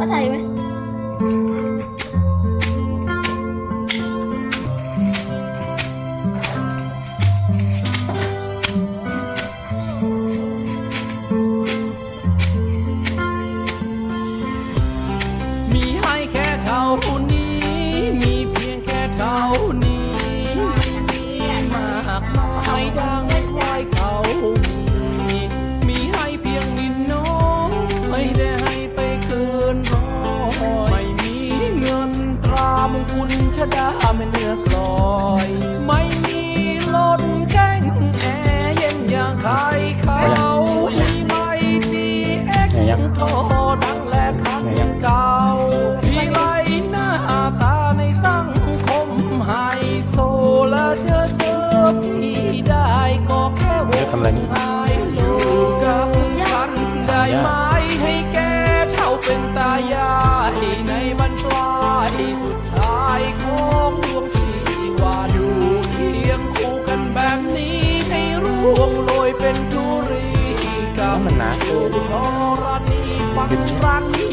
ว่าไทยไหม ชะดาไม่เลือกลอย ไม่มีรถแจ้งแอร์เย็นอย่างใครเขามีไม่ดีเอ็กเนี่ยยังโทดังและคันเก่าพี่ไรหน้าตาในสังคมไฮโซและเจอเจอพี่ได้ก็แค่วเดี๋ยวทำอะไรนี่หายอยู่กับฉันได้ไหมให้แกเท่าเป็นตายาย หนา